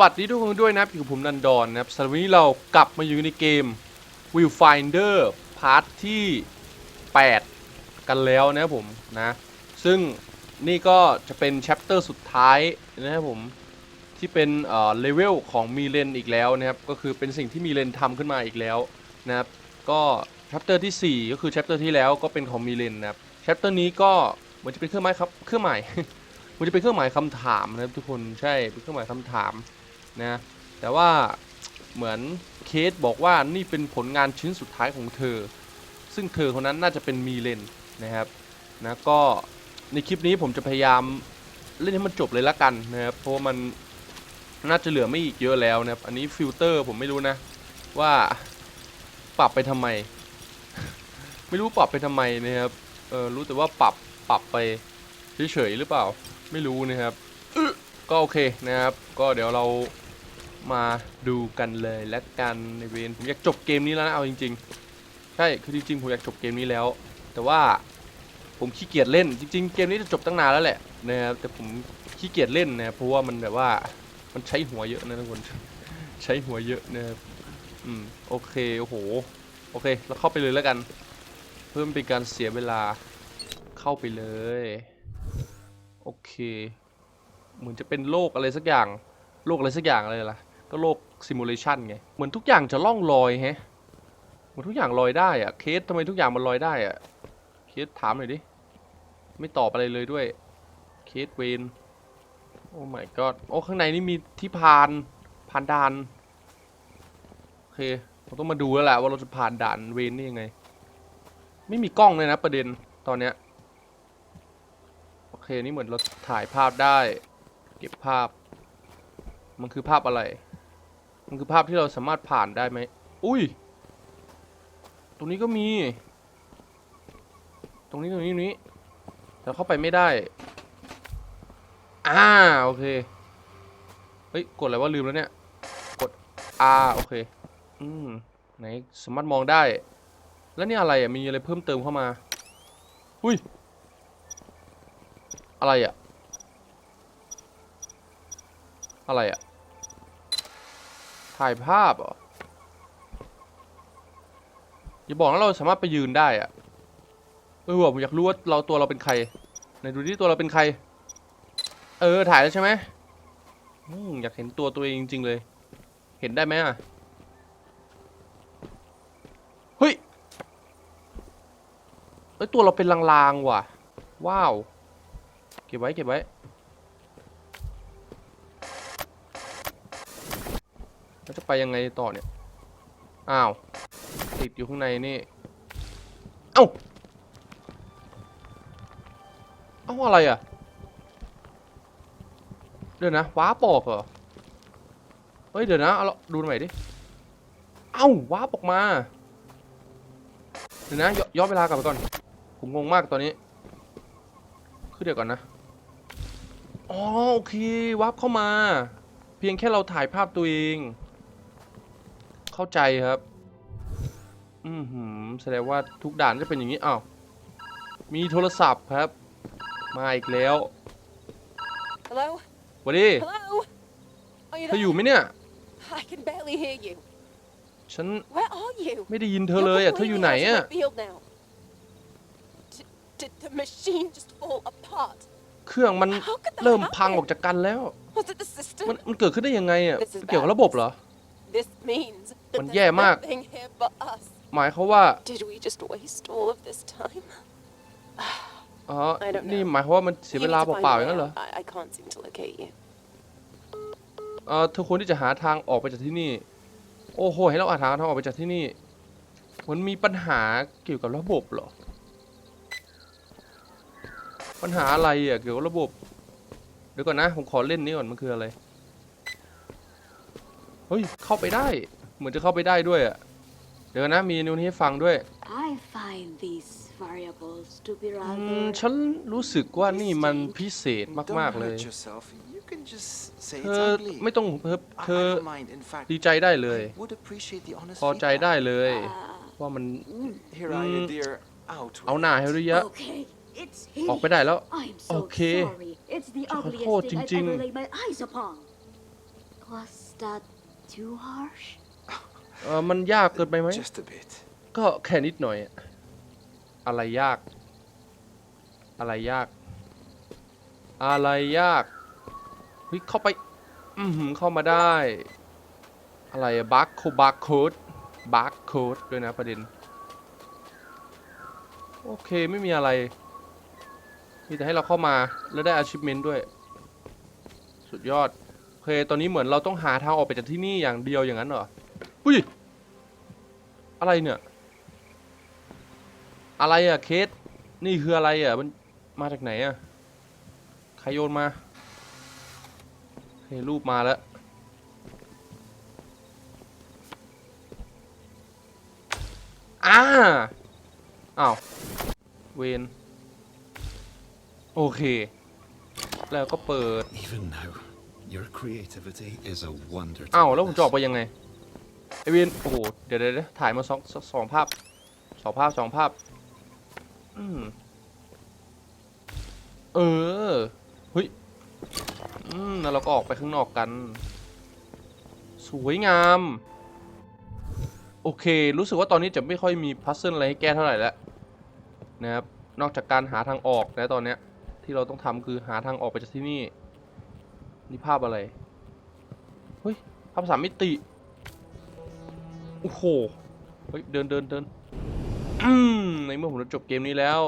วัสดีทุกคนด้วยนะครับอยู่กับผมนันดอนนะครับสำหรับวันนี้เรากลับมาอยู่ในเกม Viewfinder พาร์ทที่ 8 กันแล้วนะครับผมนะ ซึ่งนี่ก็จะเป็นแชปเตอร์สุดท้ายนะครับผม ที่เป็นเอ่อเลเวลของมีเลนอีกแล้วนะครับ ก็คือเป็นสิ่งที่มีเลนทำขึ้นมาอีกแล้วนะครับ ก็แชปเตอร์ที่ 4 ก็คือแชปเตอร์ที่แล้วก็เป็นของมีเลนนะครับแชปเตอร์นี้ก็เหมือนจะเป็นเครื่องหมายครับเครื่องหมายมันจะเป็นเครื่องหมายคำถามนะครับทุกคนใช่เป็นเครื่องหมายคำถาม นะแต่ว่าเหมือนเคสบอกว่านี่เป็นผลงานชิ้นสุดท้ายของเธอ ซึ่งเธอคนนั้นน่าจะเป็นมีเลนนะครับนะก็ในคลิปนี้ผมจะพยายามเล่นให้มันจบเลยละกันนะครับเพราะมันน่าจะเหลือไม่อีกเยอะแล้วนะครับอันนี้ฟิลเตอร์ผมไม่รู้นะ ว่าปรับไปทำไม ไม่รู้ปรับไปทำไมนะครับเออรู้แต่ว่าปรับปรับไปเฉยๆหรือเปล่า ไม่รู้นะครับก็โอเคนะครับ ก็เดี๋ยวเรา มาดูกันเลยและกันในเวนผมอยากจบเกมนี้แล้วนะเอาจริง ๆ ใช่คือจริงๆผมอยากจบเกมนี้แล้ว แต่ว่าผมขี้เกียจเล่นจริง ๆ เกมนี้จะจบตั้งนานแล้วแหละนะครับแต่ผมขี้เกียจเล่นนะเพราะว่ามันแบบว่ามันใช้หัวเยอะนะทุกคนใช้หัวเยอะนะครับอืมโอเคโอ้โหโอเคเราเข้าไปเลยแล้วกัน เพิ่มเป็นการเสียเวลาเข้าไปเลยโอเค เหมือนจะเป็นโลกอะไรสักอย่างโลกอะไรสักอย่างอะไรล่ะ ก็โลกซิมูเลชันไง เหมือนทุกอย่างจะล่องลอยแฮะเหมือนทุกอย่างลอยได้อะเคสทำไมทุกอย่างมันลอยได้อะเคสถามหน่อยดิ ไม่ตอบอะไรเลยด้วย เคสเวนโอ้ my god โอ้ข้างในนี่มีที่ผ่านผ่านด่านโอเคเราต้องมาดูแล้วแหละว่าเราจะผ่านด่านเวนนี่ยังไง ไม่มีกล้องเลยนะประเด็นตอนเนี้ยโอเคนี่เหมือนเราถ่ายภาพได้ เก็บภาพ มันคือภาพอะไร มันคือภาพที่เราสามารถผ่านได้ไหม อุ้ย ตรงนี้ก็มี ตรงนี้ตรงนี้ตรงนี้ แต่เข้าไปไม่ได้ อ่า โอเค เฮ้ย กดอะไรว่าลืมแล้วเนี่ย กด R โอเค อืม ไหนสามารถมองได้ แล้วนี่อะไรอะ มีอะไรเพิ่มเติมเข้ามา อุ้ย อะไรอะ อะไรอะ ถ่ายภาพเหรออย่าบอกนะเราสามารถไปยืนได้อะเออผมอยากรู้ว่าเราตัวเราเป็นใครไหนดูที่ตัวเราเป็นใคร เออถ่ายแล้วใช่ไหมอืมอยากเห็นตัวตัวเองจริงๆเลย เห็นได้ไหมอะเฮ้ยเอ้ยตัวเราเป็นลางๆว่ะ ว้าว เก็บไว้เก็บไว้ แล้วจะ ไปยังไงต่อเนี่ย อ้าว ติดอยู่ข้างในนี่ เอ้า เอ้าอะไรอะ เดี๋ยวนะ ว้าปอกเหรอ เฮ้ย เดี๋ยวนะเอาละดูหน่อยดิ เอ้า ว้าปออกมา เดี๋ยวนะยย้อนเวลากลับไปก่อน ผมงงมากตอนนี้ คือเดี๋ยวก่อนนะ อ๋อ โอเค วับเข้ามา เพียงแค่เราถ่ายภาพตัวเอง เข้าใจครับ อืมหืมแสดงว่าทุกด่านจะเป็นอย่างนี้อ้าวมีโทรศัพท์ครับ มาอีกแล้ว Hello? วันดี Hello? Are you เธอ there? อยู่ไหมเนี่ย I can barely hear you. ฉัน Where are you? ไม่ได้ยินเธอเลยอะ เธออยู่ไหน You're อะ completely out of my field now. D- Did the machine just fall apart? เครื่องมัน How could that เริ่มพัง happen? ออกจากกันแล้ว Was it the system? มันมันเกิดขึ้นได้ยังไงอะ This is เกี่ยวกับ bad. ระบบเหรอ This means that มัน there's แย่มาก nothing here but us. หมายเขามว่า Did we just waste all of this time? อ๋อ I don't know. นี่หมายความว่ามันเสีย You เว need ลา to เป find ล่า a ๆอ way ย่างนั้นเหรอ out. I, I can't seem to locate you. เออเธอควรที่จะหาทางออกไปจากที่นี่ โอ้โห ให้เราหาทางออกไปจากที่นี่ มันมีปัญหาเกี่ยวกับระบบเหรอ ปัญหาอะไรอะเกี่ยวกับระบบ เดี๋ยวก่อนนะ ผมขอเล่นนี้ก่อน มันคืออะไร เฮ้ย เข้าไปได้ เหมือนจะเข้าไปได้ด้วยอะเดี๋ยวก่อนนะ มีนิวนี้ให้ฟังด้วย I find these variables to be อืม rather ฉันรู้สึกว่านี่มันพิเศษ Don't มาก ๆ เลย hurt yourself. You can just say เธ it's อ ugly. ไม่ต้องเธอ I- เธอ I don't mind. In fact, ดีใจได้เลย I would appreciate the honest พอใจได้ feedback. เลย uh, ว่ามัน Here are you, Mm. dear. Out. เอา with หน้า it. เฮริยะ okay, it's ออกไป he. ได้แล้ว I'm so Okay. sorry. It's the ขอ ugliest โทษ thing I've จริง ever laid my eyes upon. Was that too harsh? เออมันยากเกินไปไหม Just a bit. ก็แค่นิดหน่อยอะอะไรยาก อะไรยาก อะไรยากเฮ้ยเข้าไป อือหือเข้ามาได้ อะไรอะบัคโคบัคโคดบัคโคดด้วยนะประเด็น โอเคไม่มีอะไร มีแต่ให้เราเข้ามาแล้วได้ achievement ด้วย สุดยอดโอ เค ตอนนี้เหมือนเราต้องหาทางออกไปจากที่นี่อย่างเดียวอย่างนั้นเหรอ อุ้ย อะไรเนี่ย อะไรอะเคส นี่คืออะไรอะมันมาจากไหนอะใครโยนมาเฮ้ยรูปมาแล้วอ่าอ้าว เวน โอเค แล้วก็เปิด Even now, your creativity is a wonder. to อ้าวแล้วผมจะออก witness. ไปยังไงไอเวนโอ้โหเดี๋ยวเดี๋ยวเดี๋ยวถ่ายมาสองสสองภาพสองภาพสองภาพอืมเออเฮ้ยอืมแล้วเราก็ออกไปข้างนอกกัน สวยงาม โอเค รู้สึกว่าตอนนี้จะไม่ค่อยมีพัซเซิลอะไรให้แก้เท่าไหร่แล้วนะครับนอกจากการหาทางออกนะตอนเนี้ยที่เราต้องทำคือหาทางออกไปจากที่นี่ นี่ภาพอะไร เฮ้ย ภาพสามมิติ โอ้โห เฮ้ย เดินเดินเดินอืมในเมื่อผมจบเกมนี้แล้ว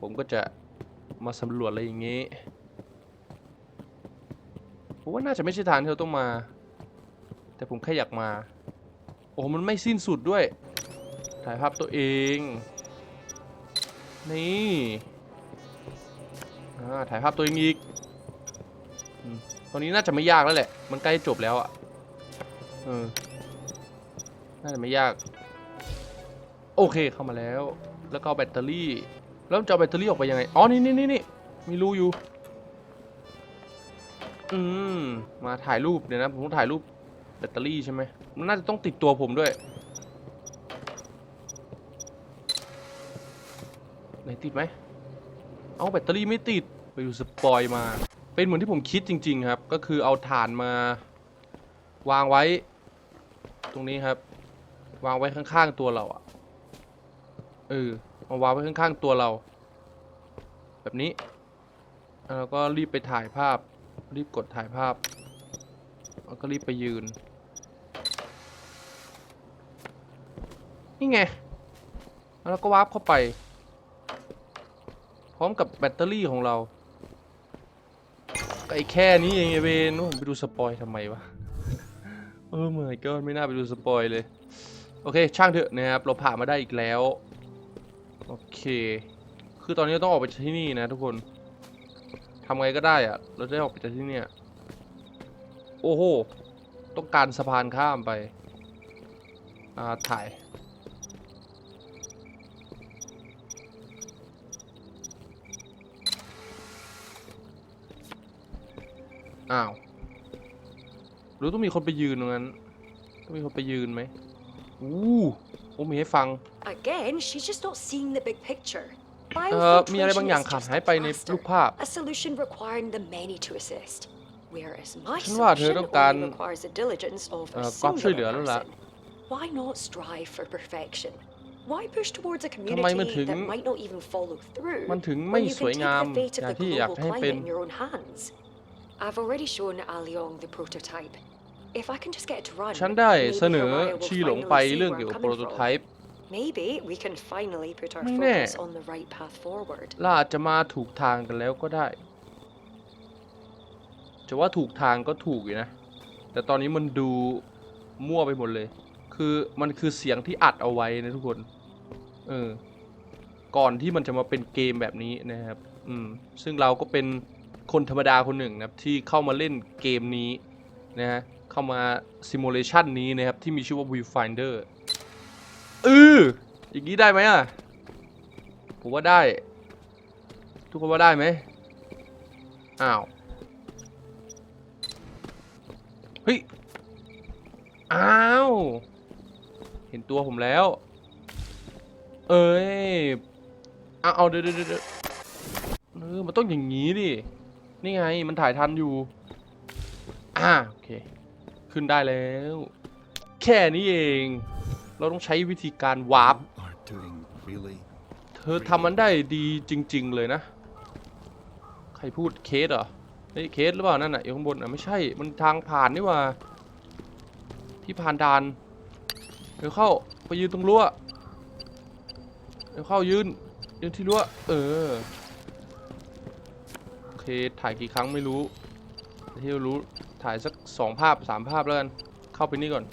ผมก็จะมาสำรวจอะไรอย่างงี้ผมว่าน่าจะไม่ใช่ทางที่เราต้องมา แต่ผมแค่อยากมา โอ้มันไม่สิ้นสุดด้วย ถ่ายภาพตัวเอง นี่ถ่ายภาพตัวเองอีก ตอนนี้น่าจะไม่ยากแล้วแหละ มันใกล้จบแล้วอะเออน่าจะไม่ยาก โอเคเข้ามาแล้ว แล้วก็เอาแบตเตอรี่ แล้วจะเอาแบตเตอรี่ออกไปยังไง อ๋อ นี่นี่นี่นี่มีรูอยู่ อืม มาถ่ายรูปเดี๋ยวนะ ผมต้องถ่ายรูปแบตเตอรี่ใช่ไหมมันน่าจะต้องติดตัวผมด้วย ไหนติดไหม เอาแบตเตอรี่ไม่ติด ไปดูสปอยมา เป็นเหมือนที่ผมคิดจริง ๆ ครับ ก็คือเอาถ่านมาวางไว้ ตรงนี้ครับ วางไว้ข้างๆตัวเราอะเออเอาวางไว้ข้างๆตัวเรา แบบนี้แล้วก็รีบไปถ่ายภาพ รีบกดถ่ายภาพแล้วก็รีบไปยืน นี่ไง แล้วก็วาร์ปเข้าไป พร้อมกับแบตเตอรี่ของเรา ไอ้แค่นี้เองไอเวนผมไปดูสปอยทำไมวะ เออเมื่อยก็ไม่น่าไปดูสปอยเลย โอเค ช่างเถอะนะครับ เราผ่านมาได้อีกแล้ว โอเค คือตอนนี้ต้องออกไปจากที่นี่นะทุกคนทำไงก็ได้อะเราจะได้ออกไปจากที่เนี่ย โอ้โห ต้องการสะพานข้ามไป อ่า ถ่าย อ้าวหรือต้องมีคนไปยืนตรงนั้น ต้องมีคนไปยืนไหมอู้โอ้มีให้ฟัง Again, she's just not seeing the big picture. เอ่อ มีอะไรบางอย่างขาดหายไปในรูปภาพ A solution requiring the many to assist. Whereas my ฉันว่าเธอ solution ต้องการ only requires the diligence of เอ่ a อความช่วยเหลื singular อแล้วล่ะ person. Why not strive for perfection? Why push towards a ทำไมมัน community ถึง that might not even follow through มันถึง when ไม่ you สวย can งาม take the fate อ of ย่าง the ที่อยาก global ให้เป็น climate in your own hands? I've already shown Aliong the prototype. If I can just get it to run, ฉันได้ maybe เสนอ Haraya will ชีหลงไป finally see เรื่อง where เกี่ยว I'm กับโปร coming โต from. ไทป์ Maybe we can finally put our ไม่แน่ focus on the right path forward. เราอาจจะมาถูกทางกันแล้วก็ได้ จะว่าถูกทางก็ถูกอยู่นะ แต่ตอนนี้มันดูมั่วไปหมดเลย คือมันคือเสียงที่อัดเอาไว้นะทุกคน เออ ก่อนที่มันจะมาเป็นเกมแบบนี้นะครับ อืม ซึ่งเราก็เป็น คนธรรมดาคนหนึ่งนะครับที่เข้ามาเล่นเกมนี้นะฮะเข้ามาซิมูเลชันนี้นะครับที่มีชื่อว่า Viewfinder เอออย่างนี้ได้ไหมอะผมว่าได้ ทุกคนว่าได้ไหมอ้าวเฮ้ยอ้าวเห็นตัวผมแล้ว เอ้ยเอาเอาเดี๋ยวเดี๋ยวเดี๋ยวเออมันต้องอย่างนี้ดิ นี่ไงมันถ่ายทันอยู่ อ่าโอเค ขึ้นได้แล้ว แค่นี้เอง เราต้องใช้วิธีการวาร์ป Are doing really เธอทำมันได้ดีจริง ๆ เลยนะ ใครพูดเคสเหรอเฮ้ยเคสหรือเปล่านั่นน่ะอยู่ข้างบนอะไม่ใช่ มันทางผ่านนี่หว่า ที่ผ่านด่านเดี๋ยวเข้าไปยืนตรงรั้วเดี๋ยวเข้ายืนยืนที่รั้วเออโอ เคถ่ายกี่ครั้งไม่รู้แต่ที่รู้ถ่ายสักสองภาพสามภาพแล้วกัน เข้าไปนี่ก่อน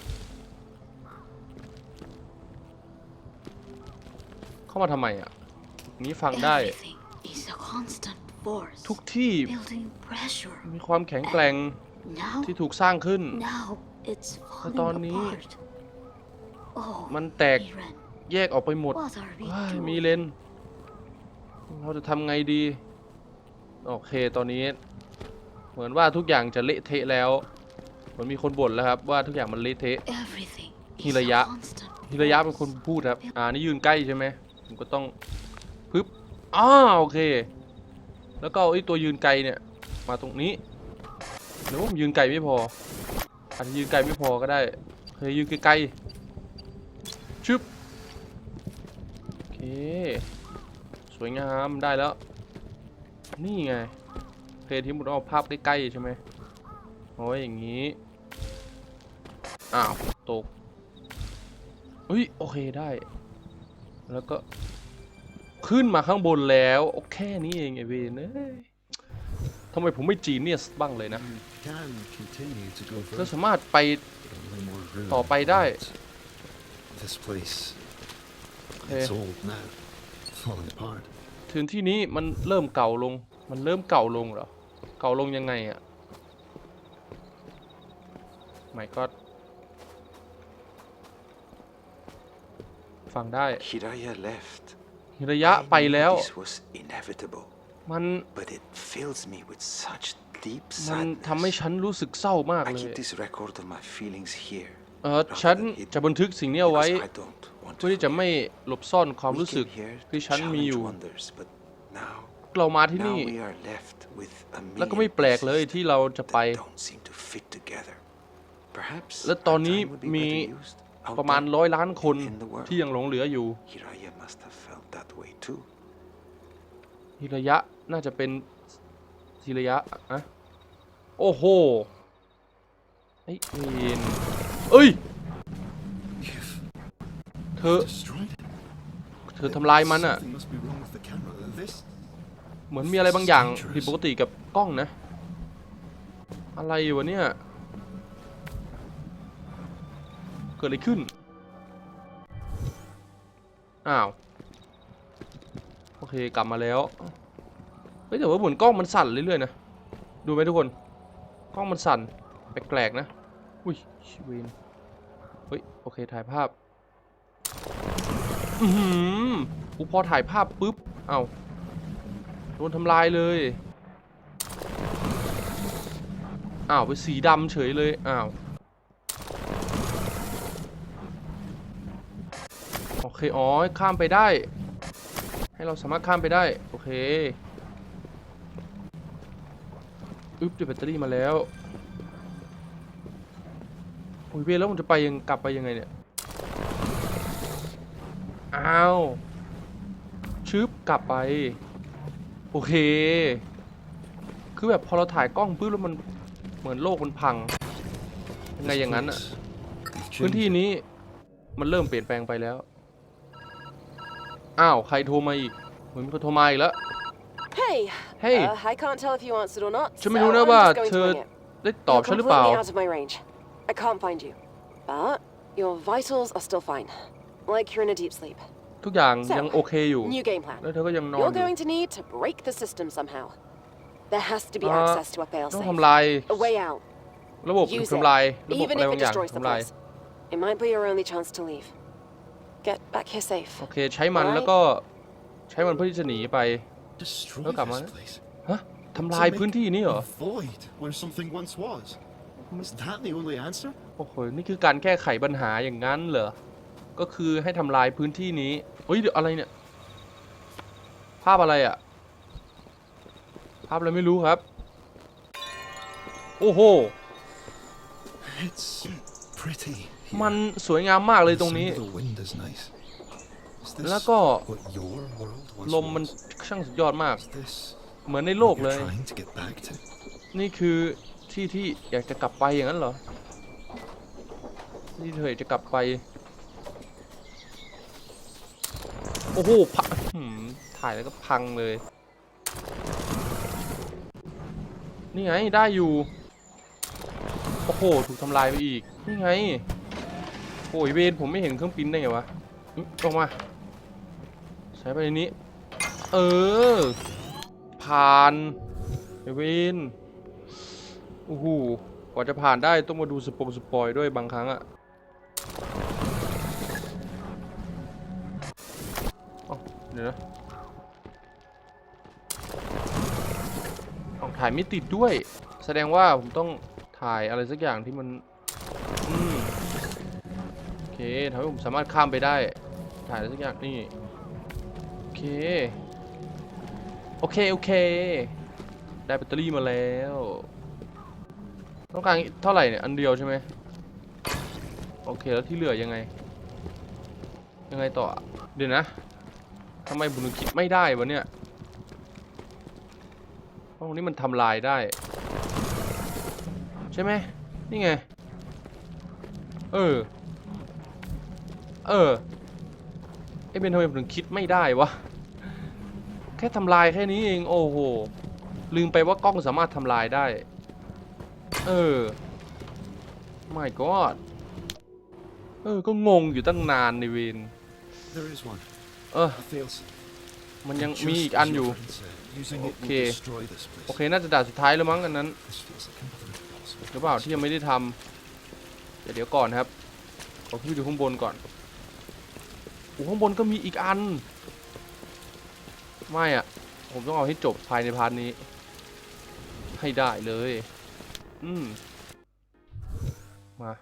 เข้ามาทำไมอะ นี้ฟังได้ Everything is a constant force. ทุกที่ building pressure. มีความแข็งแกร่ง Now, ที่ถูกสร้างขึ้น now it's แต่ falling ตอนนี้ apart. Oh, มันแตก Eren, แยกออกไปหมด what are we ว้าย doing? มีเลน เราจะทำไงดี โอเคตอนนี้ เหมือนว่าทุกอย่างจะเละเทะแล้วเหมือนมีคนบ่นแล้วครับว่าทุกอย่างมันเละเทะ Everything is a Hiraya. constant ฮิระยะเป็นคนพูดครับ อ่า นี่ยืนใกล้ใช่ไหมผมก็ต้องปึ๊บอ้าวโอเค แล้วก็เอาไอ้ตัวยืนไกลเนี่ย มาตรงนี้หรือว่าผมยืนไกลไม่พอ อาจจะยืนไกลไม่พอก็ได้เคยยืนไกลๆชึบ โอเค สวยงามได้แล้ว นี่ไงเพลที่มุดเอาภาพใกล้ๆใช่ไหมโอ้ยอย่างนี้ อ้าว ตกเฮ้ยโอเคได้ แล้วก็ ขึ้นมาข้างบนแล้วโอแค่นี้เองไอเวนเอ้ยทำไมผมไม่จีเนียสบ้างเลยนะ you can continue to go ก็ further. สามารถไป Only more room ต่อไปได้ around. This place, โอเค it's old now, falling apart. ถึงที่นี้มันเริ่มเก่าลง มันเริ่มเก่าลงเหรอ เก่าลงยังไงอะไม่ก็ฟังได้ Hiraya left. ฮิระยะ I ไป knew แล้ว This was inevitable, มัน but it fills me with such deep มันทำให้ sadness. ฉันรู้สึกเศร้ามาก I เลย keep this record of my feelings here. เออฉันจะบันทึกสิ่งนี้เอาไว้ because I don't want เพื่อ to ที่จะไม่ forget. หลบซ่อนความ We รู้สึก came here ที่ to ฉันมีอยู่ challenge wonders, but now, เรามาที่ now นี่ we are left with a แล้วก็ million ไม่แปลกเลย pieces ที่เราจะไป that don't seem to fit together. Perhaps และตอน our นี้ time would be มี better used out ประมาณ there ร้อยล้านคน in the world. ที่ยังหลงเหลืออยู่ Hiraya must have felt that way too. ฮิระยะน่าจะเป็นฮิระยะอะโอ้โหไอ้เวนเอ้ย You've เธอ เธอทำลายมันอะเหมือนมีอะไรบางอย่างผิดปกติกับกล้องนะ อะไรวะเนี่ย เกิดอะไรขึ้น อ้าว โอเคกลับมาแล้ว เฮ้ยแต่ว่าเหมือนกล้องมันสั่นเรื่อยๆนะ ดูไหมทุกคน กล้องมันสั่น แปลกๆนะ อุ้ยชิเวนเฮ้ย โอเค ถ่ายภาพ อือหือกูพอถ่ายภาพปุ๊บ เอ้าโดนทำลายเลย อ้าวเป็นสีดำเฉยเลย อ้าว โอเค อ๋อ ข้ามไปได้ ให้เราสามารถข้ามไปได้ โอเค อึ๊บได้แบตเตอรี่มาแล้วโอ้ยเวยแล้วมันจะไปยังกลับไปยังไงเนี่ย อ้าวชึบกลับไป โอเค คือแบบพอเราถ่ายกล้องปุ๊บแล้วมันเหมือนโลกมันพังยังไง this อย่างนั้นอะ place, you've พื้น changed ที่ it. นี้มันเริ่มเปลี่ยนแปลงไปแล้ว อ้าว ใครโทรมาอีก เหมือนมีคนโทรมาอีกแล้ว Hey. Hey. Uh, I can't tell if you answered or not. ฉันไม่ so รู้นะ I'm ว่า just going เธ to อ wing it. ได้ตอบ You're ฉันหรือเปล่า completely out of my range. I can't find you. But your vitals are still fine. Like you're in a deep sleep. ทุกอย่าง So, ยังโอเคอยู่ New game plan. แล้วเธอก็ยังนอนอ You're ยู่ going to need to break the system somehow. There has to be Uh, access to a ต้อง failsafe. ทำลาย A way out. ระบบถูก Use ทำลาย it. ระบบ Even อะไร if บา it งอย่าง destroys the ทำลาย place. It might be your only chance to leave. Get back here safe. โอเค ใช้มันแล้วก็ใช้มันเพื่อที่จะหนีไป Destroy Look, I'm this on it. place. ฮะทำลายพื้นที่นี้เหรอ A void where something once was. Is that the only answer? โอ้โห นี่คือการแก้ไขปัญหาอย่างนั้นเหรอ ก็คือให้ทำลายพื้นที่นี้เฮ้ยเดี๋ยวอะไรเนี่ย ภาพอะไรอะภาพอะไรไม่รู้ครับ โอ้โห It's pretty. here. มันสวยงามมากเลยตรงนี้ Listen, The wind is nice. Is this แล้วก็ what your world was? ลมมันช่างสุดยอดมาก Is this เหมือนในโลก what เล you're ย trying to get back to? นี่คือที่ที่อยากจะกลับไปอย่างนั้นเหรอที่เธออยากจะกลับไป โอ้โหพังถ่ายแล้วก็พังเลย นี่ไงได้อยู่ โอ้โห ถูกทำลายไปอีก นี่ไง โอ้ยเวนผมไม่เห็นเครื่องปิ้นได้ไงวะอุ๊ยออกมา ใช้ไปในนี้ เออ ผ่านเวนโอ้โหกว่าจะผ่านได้ต้องมาดูสปงสปอยด้วยบางครั้งอะ เดี๋ยวนะเอาถ่ายไม่ติดด้วย แสดงว่าผมต้องถ่ายอะไรสักอย่างที่มันอืมโอเคทำให้ผมสามารถข้ามไปได้ ถ่ายอะไรสักอย่างนี่โอเค โอเค โอเค ได้แบตเตอรี่มาแล้ว ต้องการเท่าไหร่เนี่ย อันเดียวใช่ไหมโอเคแล้วที่เหลือยังไง ยังไงต่อ เดี๋ยวนะ ทำไมผมถึงคิดไม่ได้วะเนี่ยเพราะตรงนี้มันทำลายได้ ใช่ไหมนี่ไง เออ เออไอเบนทำไมผมถึงคิดไม่ได้วะ แค่ทำลายแค่นี้เอง โอ้โห ลืมไปว่ากล้องสามารถทำลายได้ เออ my god เออ ก็งงอยู่ตั้งนานในเวน There is one. เออ A failsafe. มันยัง Just มีอีก as อัน your อยู่ friend said, Using it will Okay. destroy this place. โอเค น่าจะด่านสุดท้ายแล้วมั้งอันนั้น This feels like another impossible. หรือเปล่าที่ยังไม่ได้ทำเดี๋ยวเดี๋ยวก่อนครับขอขึ้นไปดูข้างบนก่อนโอ้ข้างบนก็มีอีกอัน ไม่อะผมต้องเอาให้จบภายในพาร์ทนี้ ให้ได้เลย อืม มา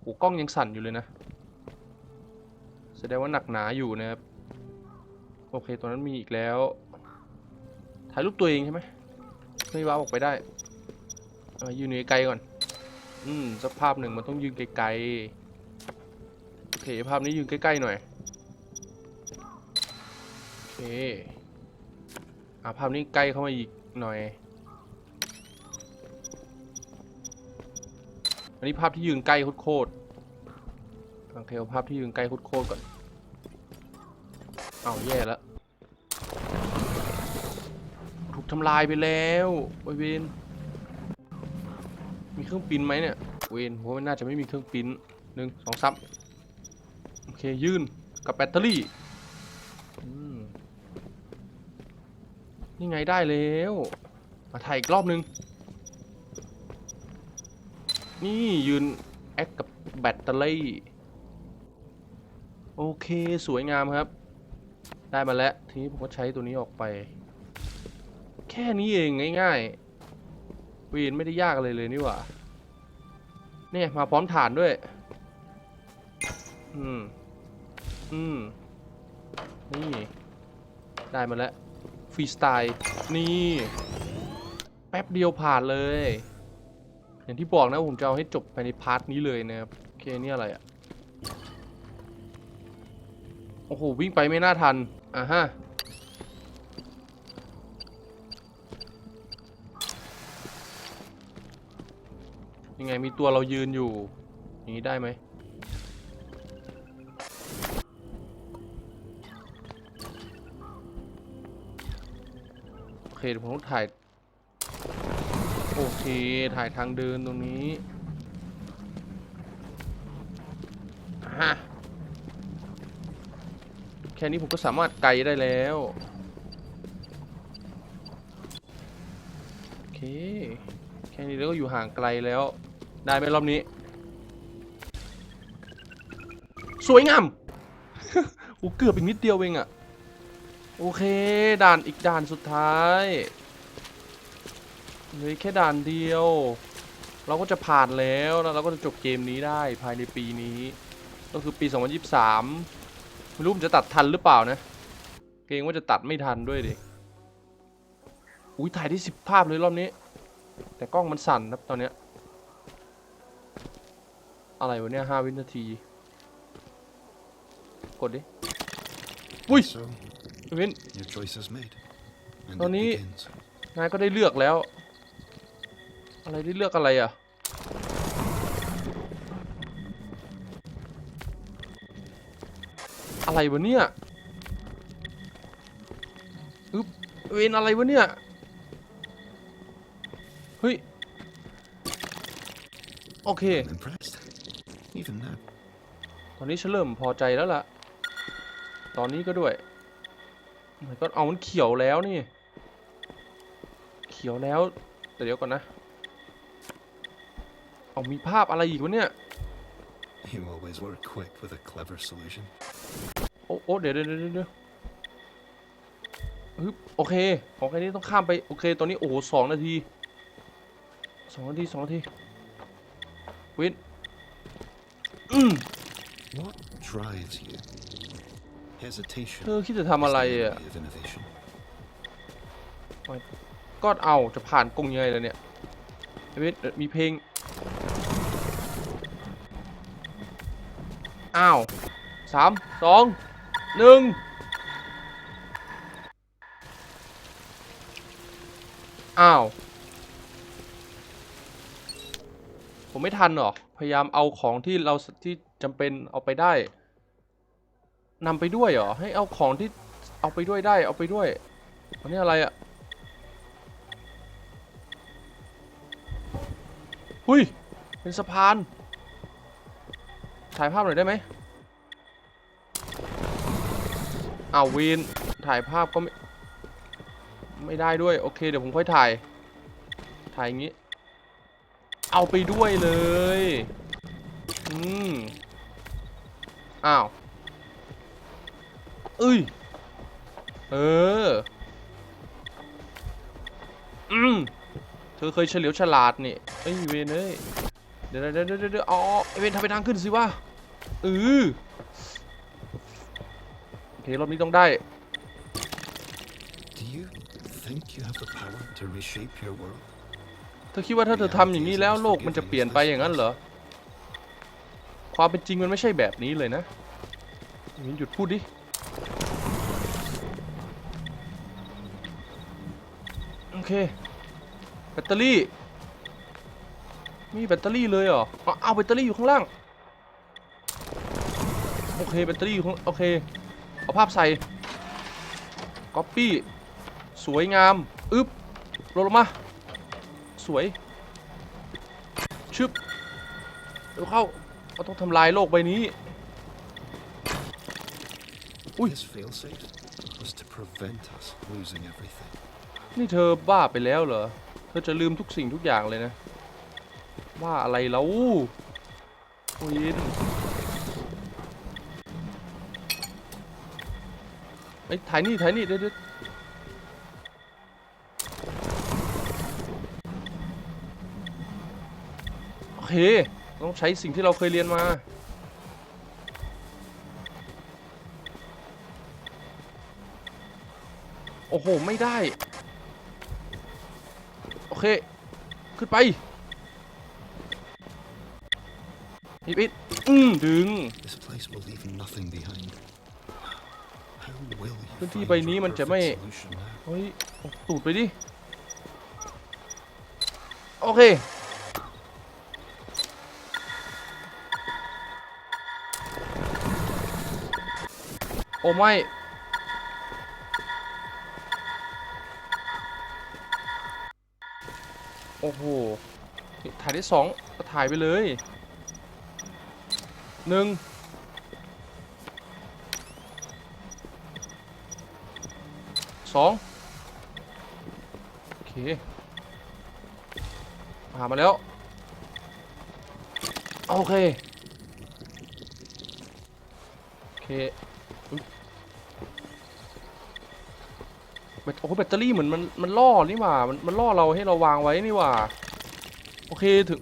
โอ้กล้องยังสั่นอยู่เลยนะ แสดงว่าหนักหนาอยู่นะครับ โอเคตัวนั้นมีอีกแล้ว ถ่ายรูปตัวเองใช่ไหมไม่ว้าออกไปได้เออยืนไกลก่อน อืมสักภาพหนึ่งมันต้องยืนไกลๆ โอเค ภาพนี้ยืนใกล้ๆหน่อย โอเค อ่าภาพนี้ใกล้เข้ามาอีกหน่อย อันนี้ภาพที่ยืนใกล้โคตรๆโอเคเอาภาพที่ยืนใกล้โคตรๆก่อน เอาแย่แล้วถูกทำลายไปแล้วไอเวนมีเครื่องปิ้นไหมเนี่ยเวนผมว่าน่าจะไม่มีเครื่องปิ้นหนึ่งสองสามโอเคยื่นกับแบตเตอรี่นี่ไงได้แล้วมาถ่ายอีกรอบนึง นี่ยืนแอคกับแบตเตอรี่ โอเค สวยงามครับ ได้มาแล้ว ทีนี้ผมก็ใช้ตัวนี้ออกไป แค่นี้เองง่ายๆวีนไม่ได้ยากอะไรเลยนี่หว่าเนี่ยมาพร้อมฐานด้วย อืม อืม นี่ ได้มาแล้ว ฟรีสไตล์ นี่ แป๊บเดียวผ่านเลย อย่างที่บอกนะผมจะเอาให้จบภายในพาร์ทนี้เลยนะครับ โอเค นี่อะไรอะ โอ้โห วิ่งไปไม่น่าทัน อะฮะ ยังไงมีตัวเรายืนอยู่ อย่างนี้ได้ไหมโอเคผมต้องถ่าย โอเค ถ่ายทางเดินตรงนี้ฮะ แค่นี้ผมก็สามารถไกลได้แล้วโอเคแค่นี้แล้วก็อยู่ห่างไกลแล้ว ได้ไหมรอบนี้ สวยงามโอ้เกือบอีกนิดเดียวเองอะโอเค ด่านอีกด่านสุดท้ายเหลยแค่ด่านเดียว เราก็จะผ่านแล้วแล้วเราก็จะจบเกมนี้ได้ภายในปีนี้ ก็คือปี 2023 ไม่รู้ผมจะตัดทันหรือเปล่านะ เกรงว่าจะตัดไม่ทันด้วยดิ อุ้ยถ่ายได้สิบภาพเลยรอบนี้ แต่กล้องมันสั่นครับตอนเนี้ย อะไรวะเนี่ยห้าวินาที กดดิ อุ้ยวิน your choice is made. And Tao it nghĩ- begins. นายก็ได้เลือกแล้ว อะไรได้เลือกอะไรอะ อะไรวะเนี่ยอึ๊บเวนอะไรวะเนี่ย เฮ้ย โอเค I'm impressed. Even now. ตอนนี้ฉันเริ่มพอใจแล้วล่ะ ตอนนี้ก็ด้วยมันก็เอามันเขียวแล้วนี่ เขียวแล้วแต่เดี๋ยวก่อนนะ เอามีภาพอะไรอีกวะเนี่ย You always were quick with a clever solution. โอ้โอ้เดี๋ยวเดี๋ยวเดี๋ยวเดี๋ยวฮึบโอเคโอเคนี่ต้องข้ามไป โอเค ตอนนี้โอ้โหสองนาทีสองนาทีสองนาทีวินอืม What drives you? Hesitation. เธอคิดจะทำอะไร is the อะ enemy of innovation. ก็เอาจะผ่านกรงยังไงล่ะเนี่ยเฮ้ยเอ่อมีเพลง อ้าวสามสอง หนึ่งอ้าว ผมไม่ทันหรอ พยายามเอาของที่เราที่จำเป็นเอาไปได้นำไปด้วยเหรอ ให้เอาของที่เอาไปด้วยได้ เอาไปด้วยอันนี้อะไรอะหุยเป็นสะพาน ถ่ายภาพหน่อยได้ไหม อาววีนถ่ายภาพก็ไม่ไม่ได้ด้วย โอเค เดี๋ยวผมค่อยถ่าย ถ่ายอย่างนี้ เอาไปด้วยเลย อืมอ้าวเอ้ย เออ อืมเธอเคยเฉลียวฉลาดนี่เอ้ยเวนเอ้ยเดี๋ยวเดี๋ยวเดี๋ยวเดี๋ยวอ๋อไอเวนทำไปทางขึ้นสิวะเออ โอเครอบนี้ต้องได้ Do you think you have the power to reshape your world? เธอคิดว่าถ้าเธอทำอย่างนี้แล้วโลกมันจะเปลี่ยนไปอย่างนั้นเหรอ ความเป็นจริงมันไม่ใช่แบบนี้เลยนะมินหยุดพูดดิ โอเค แบตเตอรี่ มีแบตเตอรี่เลยเหรอเอาเอาแบตเตอรี่อยู่ข้างล่าง โอเค แบตเตอรี่อยู่ข้างโอเค เอาภาพใส่ก๊อปปี้สวยงามอึ๊บลดลงมา สวย ชึบเดี๋ยวเข้าเราต้องทำลายโลกใบนี้ Ui. This failsafe was to prevent us losing everything. นี่เธอบ้าไปแล้วเหรอ เธอจะลืมทุกสิ่งทุกอย่างเลยนะบ้าอะไรแล้วโอ้ย ไอ้ถ่ายนี่ถ่ายนี่เดี๋ยวเดี๋ยวโอเค ต้องใช้สิ่งที่เราเคยเรียนมาโอ้โห ไม่ได้ โอเค ขึ้นไปอิบอิดอืมดึง พื้นที่ใบนี้มันจะไม่เฮ้ยตูดไปดิ โอเค โอ้ไม่โอ้โห ถ่ายได้สองก็ถ่ายไปเลยหนึ่ง สองโอเคผ่ามาแล้ว โอเค โอเคแบตโอ้โหแบตเตอรี่เหมือนมันมันล่อนี่หว่า มันมันล่อเราให้เราวางไว้นี่หว่า โอเคถึง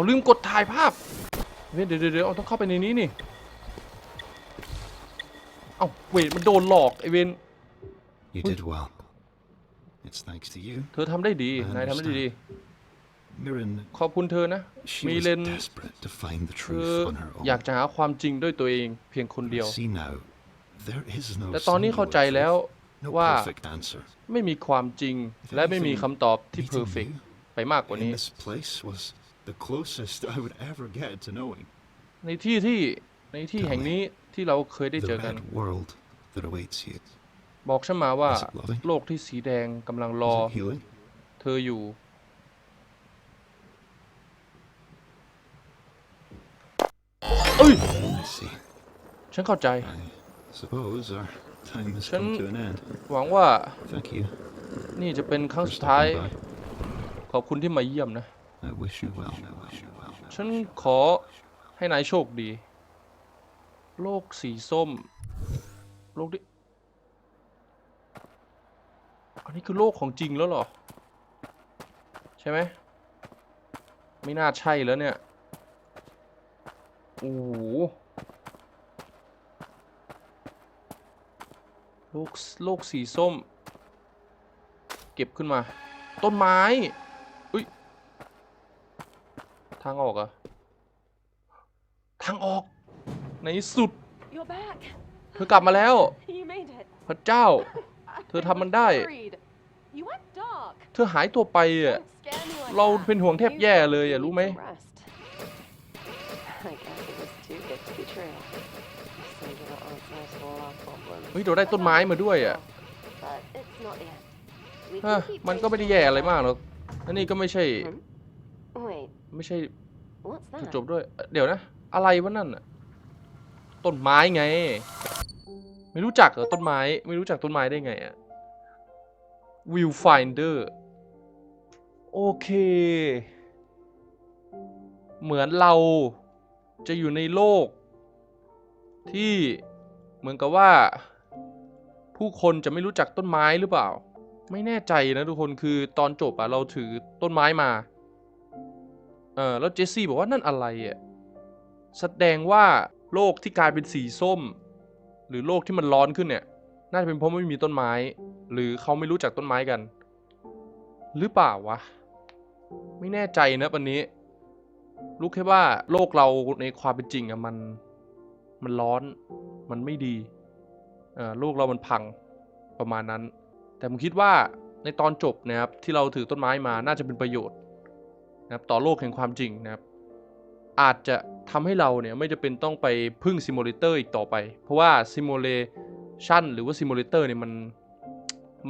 เคเอาลืมกดถ่ายภาพเว้ยเดี๋ยวเดี๋ยวเดี๋ยวเอาต้องเข้าไปในนี้นี่ เอ้าเวทมันโดนหลอกไอเวน You did well. It's thanks to you. เธอทำได้ดี I นายทำได้ดี Mirren, ขอบคุณเธอนะ she มี was เลน desperate to find the เธอ truth on her own. อยากจะหาความจริงด้วยตัวเองเพียงคนเดียว See now, there is no แต่ตอนนี้เข้าใจ singular แล้ว truth, no ว่า perfect answer. ไม่มีความจริงและไม่มีคำตอบที่เพอ Meeting ร์เฟก you ไปมากกว่า in นี้ this place was the closest I would ever get to knowing ในที่ที่ในที่แห่งนี้ที่เราเคยได้เจ the อกัน red world that awaits you. บอกฉันมาว่า Is it loving? โลกที่สีแดงกำลังรอ Is it healing? เธออยู่ เอ้ย I see. ฉันเข้าใจ I suppose our time has ฉัน come to an end. หวังว่า Thank you นี่จะเป็นครั้ง for สุดท้าย stopping by. ขอบคุณที่มาเยี่ยมนะ I wish you well. ฉันขอให้นายโชคดี โลกสีส้ม โลกที่อันนี้คือโลกของจริงแล้วเหรอ ใช่ไหม ไม่น่าใช่แล้วเนี่ย โอ้โหโลกโลกสีส้ม เก็บขึ้นมา ต้นไม้ ทางออกเหรอะทางออก ในที่สุด You're back. เธอกลับมาแล้ว You made it. พระเจ้า เธอทำมันได้ Worried. You went dark. เธอหายตัวไปอะ Don't scare me like เรา that. เป็นห่วงแทบ You แย่เลยอะ need รู้ไหม some rest. I guess it was too good to be true. So you don't answer to all our problems. เฮ้ยเราได้ต้นไม้มาด้วยอะ But it's not the end. We เอ้อ can keep มันก็ไม่ได้แย่อะไรมากหรอกอันนี้ก็ไม่ใช่ Wait, ไม่ใช่ what's จุด that? จบด้วยเดี๋ยวนะ อะไรวะนั่นอะต้นไม้ไง ไม่รู้จักเหรอต้นไม้ ไม่รู้จักต้นไม้ได้ไงอะ Viewfinder โอเค เหมือนเราจะอยู่ในโลก ที่เหมือนกับว่า ผู้คนจะไม่รู้จักต้นไม้หรือเปล่า ไม่แน่ใจนะทุกคนคือตอนจบอะเราถือต้นไม้มาเออแล้วเจสซี่บอกว่านั่นอะไรอะแสดงว่าโลกที่กลายเป็นสีส้ม หรือโลกที่มันร้อนขึ้นเนี่ย น่าจะเป็นเพราะไม่มีต้นไม้ หรือเขาไม่รู้จักต้นไม้กัน หรือเปล่าวะ ไม่แน่ใจนะปันนี้ รู้แค่ว่าโลกเราในความเป็นจริงอะมัน มันร้อน มันไม่ดีเออโลกเรามันพังประมาณนั้น แต่ผมคิดว่าในตอนจบนะครับที่เราถือต้นไม้มาน่าจะเป็นประโยชน์ นะครับต่อโลกแห่งความจริงนะครับ อาจจะทำให้เราเนี่ยไม่จะเป็นต้องไปพึ่งซิมูเลเตอร์อีกต่อไป เพราะว่าซิมูเลชันหรือว่าซิมูเลเตอร์เนี่ยมัน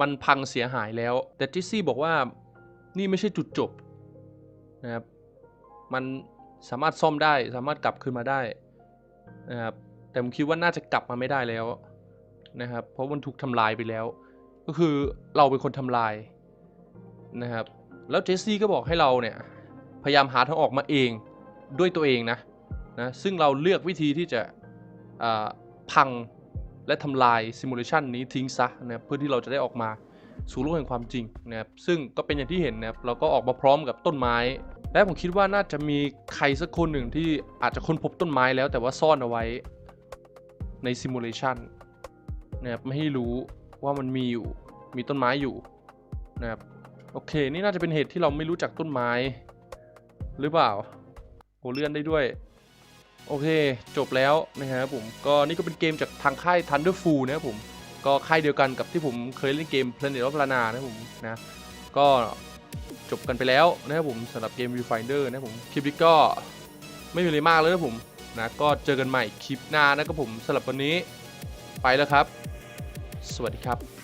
มันพังเสียหายแล้ว แต่จิซี่บอกว่านี่ไม่ใช่จุดจบนะครับมันสามารถซ่อมได้สามารถกลับคืนมาได้นะครับแต่ผมคิดว่าน่าจะกลับมาไม่ได้แล้วนะครับ เพราะมันถูกทำลายไปแล้ว ก็คือเราเป็นคนทำลายนะครับ แล้วเจสซี่ก็บอกให้เราเนี่ย พยายามหาทางออกมาเองด้วยตัวเองนะนะ ซึ่งเราเลือกวิธีที่จะพังและทำลายซิมูเลชันนี้ทิ้งซะนะเพื่อที่เราจะได้ออกมาสู่โลกแห่งความจริงนะครับซึ่งก็เป็นอย่างที่เห็นนะครับเราก็ออกมาพร้อมกับต้นไม้ และผมคิดว่าน่าจะมีใครสักคนหนึ่งที่อาจจะค้นพบต้นไม้แล้วแต่ว่าซ่อนเอาไว้ในซิมูเลชันนะครับไม่ให้รู้ว่ามันมีอยู่มีต้นไม้อยู่นะครับโอเค นี่น่าจะเป็นเหตุที่เราไม่รู้จักต้นไม้ หรือเปล่าโหเลื่อนได้ด้วย โอเค จบแล้วนะครับผมก็นี่ก็เป็นเกมจากทางค่าย Thunderful นะครับผมก็ค่ายเดียวกันกับที่ผมเคยเล่นเกม Planet of Lana นะครับผมนะก็จบกันไปแล้วนะครับผมสำหรับเกม Viewfinder นะครับผมคลิปนี้ก็ไม่มีอะไรมากเลยนะผมนะก็เจอกันใหม่คลิปหน้านะครับผมสำหรับวันนี้ไปแล้วครับ สวัสดีครับ